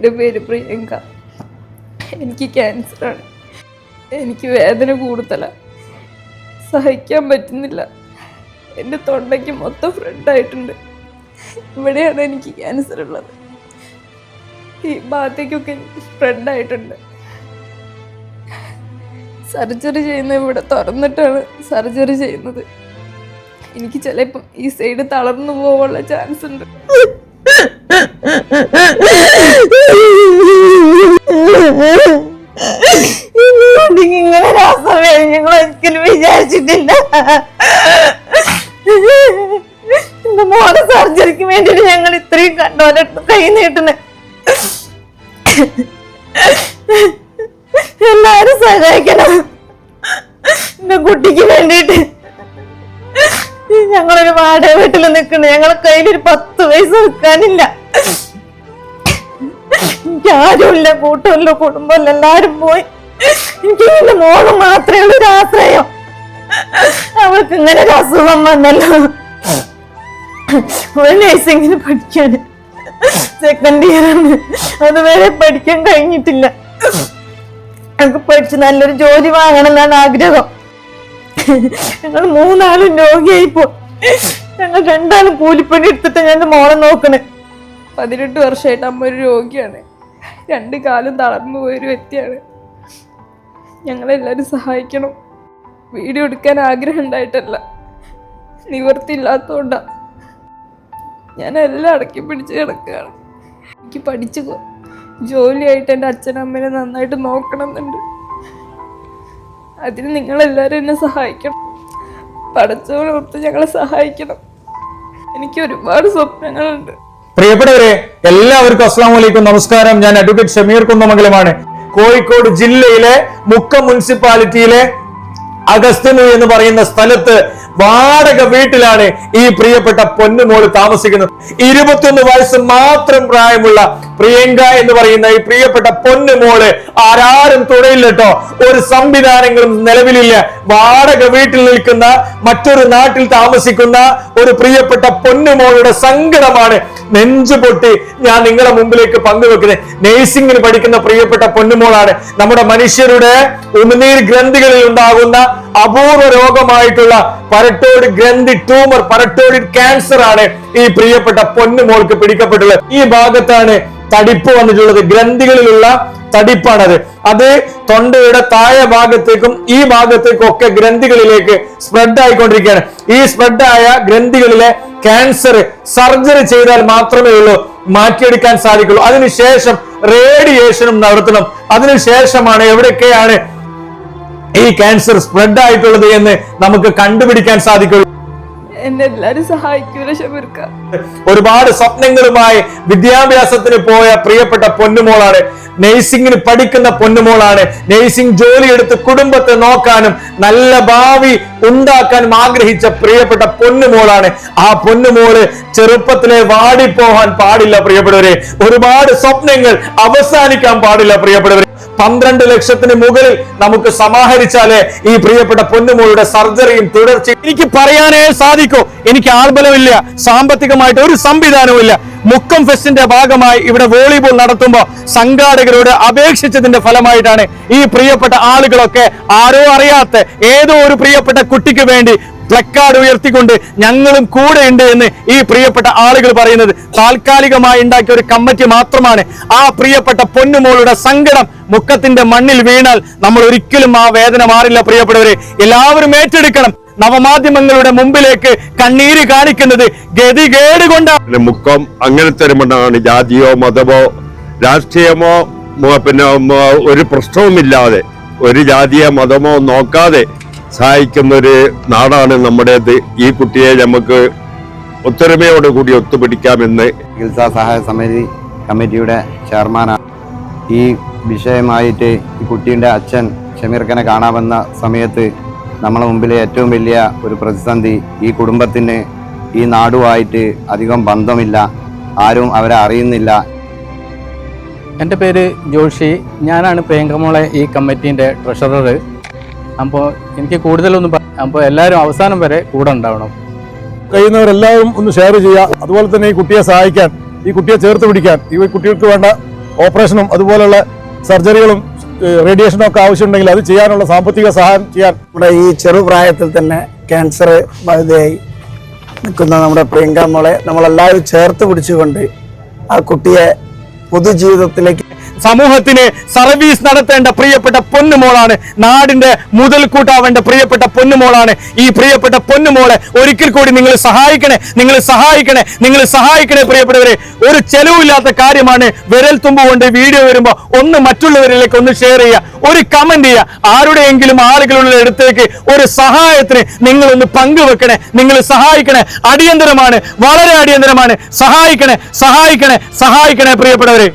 എന്റെ പേര് പ്രിയങ്ക. എനിക്ക് ക്യാൻസറാണ് എനിക്ക് വേദന കൂടുതലാണ് സഹിക്കാൻ പറ്റുന്നില്ല. എന്റെ തൊണ്ടയ്ക്ക് മൊത്തം ഫ്രണ്ടായിട്ടുണ്ട് ഇവിടെയാണ് എനിക്ക് ക്യാൻസർ ഉള്ളത്. ഈ ഭാഗത്തേക്കൊക്കെ സ്പ്രെഡായിട്ടുണ്ട് സർജറി ചെയ്യുന്ന ഇവിടെ തുറന്നിട്ടാണ് സർജറി ചെയ്യുന്നത്. എനിക്ക് ചിലപ്പം ഈ സൈഡ് തളർന്നു പോകാനുള്ള ചാൻസ് ഉണ്ട്. ഇങ്ങനെ രാസം വരും ഞങ്ങൾ ഒരിക്കലും വിചാരിച്ചിട്ടില്ല. എന്റെ മോളെ സർജറിക്ക് വേണ്ടിട്ട് ഞങ്ങൾ ഇത്രയും കണ്ടോരടുത്ത് കൈ നീട്ടണേ എല്ലാരും സഹായിക്കണം. എന്റെ കുട്ടിക്ക് വേണ്ടിട്ട് ഞങ്ങളൊരു വാടക വീട്ടിൽ നിൽക്കണ ഞങ്ങളെ കയ്യിൽ ഒരു പത്ത് പൈസ എനിക്ക് ആരുമില്ല കൂട്ടമില്ല കുടുംബമില്ല എല്ലാരും പോയി. എനിക്ക് എന്റെ മോൾ മാത്രമേ ഉള്ളൂ ആശ്രയം. അവൾക്ക് ഇങ്ങനെ ഒരു അസുഖം വന്നല്ലോ. ഒരു നഴ്സിംഗിന് പഠിക്കാൻ. സെക്കൻഡ് ഇയർ ആണ്. അതുവരെ പഠിക്കാൻ കഴിഞ്ഞിട്ടില്ല. ഞങ്ങൾക്ക് പഠിച്ച് നല്ലൊരു ജോലി വാങ്ങണം എന്നാണ് ആഗ്രഹം. ഞങ്ങൾ മൂന്നാളും രോഗിയായിപ്പോ ഞങ്ങൾ രണ്ടാളും കൂലിപ്പണി എടുത്തിട്ട് ഞാൻ മോളെ നോക്കണേ. പതിനെട്ട് വർഷമായിട്ട് അമ്മ ഒരു രോഗിയാണ്. രണ്ട് കാലം തളർന്നു പോയൊരു വ്യക്തിയാണ്. ഞങ്ങളെല്ലാവരും സഹായിക്കണം. വീഡിയോ എടുക്കാൻ ആഗ്രഹം ഉണ്ടായിട്ടല്ല. നിവർത്തിയില്ലാത്തതുകൊണ്ടാണ് ഞാൻ എല്ലാം അടക്കി പിടിച്ച് കിടക്കുകയാണ്. എനിക്ക് പഠിച്ച് ജോലിയായിട്ട് എന്റെ അച്ഛനമ്മനെ നന്നായിട്ട് നോക്കണം എന്നുണ്ട് അതിന് നിങ്ങളെല്ലാവരും എന്നെ സഹായിക്കണം. പഠിച്ചവരോർത്ത് ഞങ്ങളെ സഹായിക്കണം. എനിക്ക് ഒരുപാട് സ്വപ്നങ്ങളുണ്ട്. പ്രിയപ്പെട്ടവരെ എല്ലാവർക്കും അസ്സാം വലൈക്കും നമസ്കാരം. ഞാൻ അഡ്വക്കേറ്റ് ഷമീർ കുന്നമംഗലമാണ് കോഴിക്കോട് ജില്ലയിലെ മുക്ക മുനിസിപ്പാലിറ്റിയിലെ അഗസ്തനു എന്ന് പറയുന്ന സ്ഥലത്ത് വാടക വീട്ടിലാണ് ഈ പ്രിയപ്പെട്ട പൊന്നുമോൾ താമസിക്കുന്നത്. ഇരുപത്തിയൊന്ന് വയസ്സ് മാത്രം പ്രായമുള്ള പ്രിയങ്ക എന്ന് പറയുന്ന ഈ പ്രിയപ്പെട്ട പൊന്നുമോൾ ആരാരും തുടയില്ല കേട്ടോ. ഒരു സംവിധാനങ്ങളും നിലവിലില്ല. വാടക വീട്ടിൽ നിൽക്കുന്ന മറ്റൊരു നാട്ടിൽ താമസിക്കുന്ന ഒരു പ്രിയപ്പെട്ട പൊന്നുമോളുടെ സങ്കടമാണ് നെഞ്ചു പൊട്ടി ഞാൻ നിങ്ങളുടെ മുമ്പിലേക്ക് പങ്കുവെക്കുന്നത്. നേഴ്സിംഗിന് പഠിക്കുന്ന പ്രിയപ്പെട്ട പൊന്നുമോളാണ് നമ്മുടെ മനുഷ്യരുടെ ഉമിനീർ ഗ്രന്ഥികളിൽ ഉണ്ടാകുന്ന അപൂർവ രോഗമായിട്ടുള്ള പരട്ടോട് ഗ്രന്ഥി ട്യൂമർ പരട്ടോട് ക്യാൻസർ ആണ് ഈ പ്രിയപ്പെട്ട പൊന്നുമോൾക്ക് പിടിക്കപ്പെട്ടുള്ളത്. ഈ ഭാഗത്താണ് തടിപ്പ് വന്നിട്ടുള്ളത്. ഗ്രന്ഥികളിലുള്ള തടിപ്പാണത്. അത് തൊണ്ടയുടെ താഴെ ഭാഗത്തേക്കും ഈ ഭാഗത്തേക്കും ഒക്കെ ഗ്രന്ഥികളിലേക്ക് സ്പ്രെഡ് ആയിക്കൊണ്ടിരിക്കുകയാണ്. ഈ സ്പ്രെഡ് ആയ ഗ്രന്ഥികളിലെ ക്യാൻസർ സർജറി ചെയ്താൽ മാത്രമേ ഉള്ളൂ. മാറ്റിയെടുക്കാൻ സാധിക്കുള്ളൂ. അതിനുശേഷം റേഡിയേഷനും നടത്തണം. അതിനുശേഷമാണ് എവിടെയൊക്കെയാണ് ഈ ക്യാൻസർ സ്പ്രെഡ് ആയിട്ടുള്ളത് എന്ന് നമുക്ക് കണ്ടുപിടിക്കാൻ സാധിക്കുള്ളൂ. എന്നെ എല്ലാരും സഹായിക്കൂല ഷമീർക്ക. ഒരുപാട് സ്വപ്നങ്ങളുമായി വിദ്യാഭ്യാസത്തിന് പോയ പ്രിയപ്പെട്ട പൊന്നുമോളാണ്. നഴ്സിംഗിന് പഠിക്കുന്ന പൊന്നുമോളാണ്. നഴ്സിംഗ് ജോലിയെടുത്ത് കുടുംബത്തെ നോക്കാനും നല്ല ഭാവി ഉണ്ടാക്കാനും ആഗ്രഹിച്ച പ്രിയപ്പെട്ട പൊന്നുമോളാണ്. ആ പൊന്നുമോൾ ചെറുപ്പത്തിലെ വാടിപ്പോകാൻ പാടില്ല പ്രിയപ്പെട്ടവരെ. ഒരുപാട് സ്വപ്നങ്ങൾ അവസാനിക്കാൻ പാടില്ല പ്രിയപ്പെട്ടവരെ. പന്ത്രണ്ട് ലക്ഷത്തിന് മുകളിൽ നമുക്ക് സമാഹരിച്ചാലേ ഈ പ്രിയപ്പെട്ട പൊന്നുമോളുടെ സർജറിയും തുടർച്ച എനിക്ക് പറയാനേ സാധിക്കൂ. എനിക്ക് ആൾബലമില്ല സാമ്പത്തികമായിട്ട് ഒരു സംവിധാനവും മുക്കം ഫെസ്റ്റിന്റെ ഭാഗമായി ഇവിടെ വോളിബോൾ നടത്തുമ്പോൾ സംഘാടകരോട് അപേക്ഷിച്ചതിന്റെ ഫലമായിട്ടാണ് ഈ പ്രിയപ്പെട്ട ആളുകളൊക്കെ ആരോ അറിയാത്ത ഏതോ ഒരു പ്രിയപ്പെട്ട കുട്ടിക്ക് വേണ്ടി പ്ലക്കാർഡ് ഉയർത്തിക്കൊണ്ട് ഞങ്ങളും കൂടെ ഉണ്ട് എന്ന് ഈ പ്രിയപ്പെട്ട ആളുകൾ പറയുന്നത്. താൽക്കാലികമായി ഉണ്ടാക്കിയ ഒരു കമ്മിറ്റി മാത്രമാണ്. ആ പ്രിയപ്പെട്ട പൊന്നുമോളുടെ സങ്കടം മുക്കത്തിന്റെ മണ്ണിൽ വീണാൽ നമ്മൾ ഒരിക്കലും ആ വേദന മാറില്ല പ്രിയപ്പെട്ടവരെ. എല്ലാവരും ഏറ്റെടുക്കണം. നവമാധ്യമങ്ങളുടെ മുമ്പിലേക്ക് കണ്ണീര് കാണിക്കുന്നത് ഗതികേട് കൊണ്ടാണ് മുക്കം അങ്ങനത്തെ ഒരു മണ്ണാണ്. ജാതിയോ മതമോ രാഷ്ട്രീയമോ പിന്നെ ഒരു പ്രശ്നവുമില്ലാതെ ഒരു ജാതിയോ മതമോ നോക്കാതെ സഹായിക്കുന്ന ഒരു നാടാണ് നമ്മുടേത്. ഈ കുട്ടിയെ നമുക്ക് ഒത്തൊരുമയോടുകൂടി ഒത്തുപിടിക്കാമെന്ന് ചികിത്സാ സഹായ സമിതി കമ്മിറ്റിയുടെ ചെയർമാനാണ്. ഈ വിഷയമായിട്ട് ഈ കുട്ടിയുടെ അച്ഛൻ ഷമീർഖനെ കാണാമെന്ന സമയത്ത് നമ്മളെ മുമ്പിലെ ഏറ്റവും വലിയ ഒരു പ്രതിസന്ധി ഈ കുടുംബത്തിന് ഈ നാടുമായിട്ട് അധികം ബന്ധമില്ല. ആരും അവരെ അറിയുന്നില്ല. എന്റെ പേര് ജോഷി. ഞാനാണ് പ്രിയങ്കമോളെ ഈ കമ്മിറ്റീന്റെ ട്രഷറർ അപ്പോൾ എനിക്ക് കൂടുതലൊന്നും അപ്പോൾ എല്ലാവരും അവസാനം വരെ കൂടെ ഉണ്ടാവണം. കഴിയുന്നവരെല്ലാവരും ഒന്ന് ഷെയർ ചെയ്യുക. അതുപോലെ തന്നെ ഈ കുട്ടിയെ സഹായിക്കാൻ ഈ കുട്ടിയെ ചേർത്ത് പിടിക്കാൻ ഈ കുട്ടികൾക്ക് വേണ്ട ഓപ്പറേഷനും അതുപോലുള്ള സർജറികളും റേഡിയേഷനും ഒക്കെ ആവശ്യമുണ്ടെങ്കിൽ അത് ചെയ്യാനുള്ള സാമ്പത്തിക സഹായം ചെയ്യാൻ. നമ്മുടെ ഈ ചെറുപ്രായത്തിൽ തന്നെ ക്യാൻസർ ബാധിതയായി നിൽക്കുന്ന നമ്മുടെ പ്രിയങ്ക മോളെ നമ്മളെല്ലാവരും ചേർത്ത് പിടിച്ചുകൊണ്ട് ആ കുട്ടിയെ പൊതുജീവിതത്തിലേക്ക് സമൂഹത്തിന് സർവീസ് നടത്തേണ്ട പ്രിയപ്പെട്ട പൊന്നുമോളാണ് നാടിന്റെ മുതൽക്കൂട്ടാവേണ്ട പ്രിയപ്പെട്ട പൊന്നുമോളാണ്. ഈ പ്രിയപ്പെട്ട പൊന്നുമോളെ ഒരിക്കൽ കൂടി നിങ്ങൾ സഹായിക്കണേ നിങ്ങൾ സഹായിക്കണേ നിങ്ങൾ സഹായിക്കണേ പ്രിയപ്പെട്ടവരെ. ഒരു ചെലവില്ലാത്ത കാര്യമാണ് വിരൽ തുമ്പ് കൊണ്ട് വീഡിയോ വരുമ്പോൾ ഒന്ന് മറ്റുള്ളവരിലേക്ക് ഒന്ന് ഷെയർ ചെയ്യുക ഒരു കമന്റ് ചെയ്യുക. ആരുടെയെങ്കിലും ആളുകളുടെ അടുത്തേക്ക് ഒരു സഹായത്തിന് നിങ്ങളൊന്ന് പങ്കുവെക്കണേ നിങ്ങൾ സഹായിക്കണേ. അടിയന്തരമാണ് വളരെ അടിയന്തരമാണ്. സഹായിക്കണേ സഹായിക്കണേ സഹായിക്കണേ പ്രിയപ്പെട്ടവരെ.